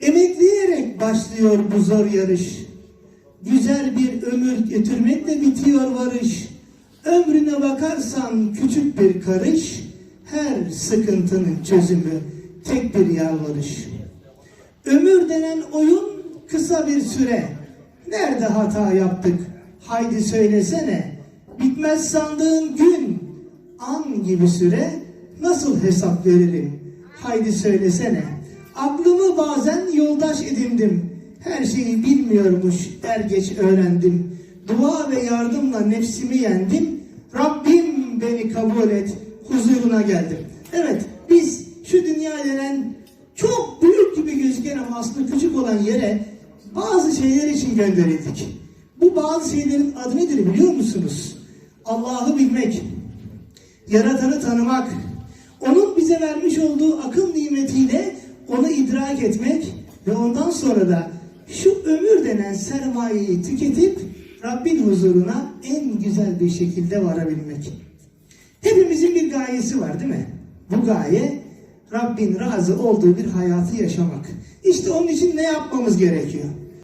Emekleyerek başlıyor bu zor yarış. Güzel bir ömür götürmekle bitiyor varış. Ömrüne bakarsan küçük bir karış, her sıkıntının çözümü tek bir yalvarış. Ömür denen oyun kısa bir süre. Nerede hata yaptık? Haydi söylesene. Bitmez sandığın gün, an gibi süre. Nasıl hesap veririm? Haydi söylesene. Aklımı bazen yoldaş edindim. Her şeyi bilmiyormuş er geç öğrendim. Dua ve yardımla nefsimi yendim. Rabbim beni kabul et, huzuruna geldim. Evet, biz şu dünya denen çok büyük gibi gözüken ama aslında küçük olan yere bazı şeyler için gönderildik. Bu bazı şeylerin adı nedir biliyor musunuz? Allah'ı bilmek, yaratanı tanımak, onun bize vermiş olduğu akıl nimetiyle onu idrak etmek ve ondan sonra da şu ömür denen sermayeyi tüketip Rabbin huzuruna en güzel bir şekilde varabilmek. Hepimizin bir gayesi var değil mi? Bu gaye Rabbin razı olduğu bir hayatı yaşamak. İşte onun için ne yapmamız gerekiyor?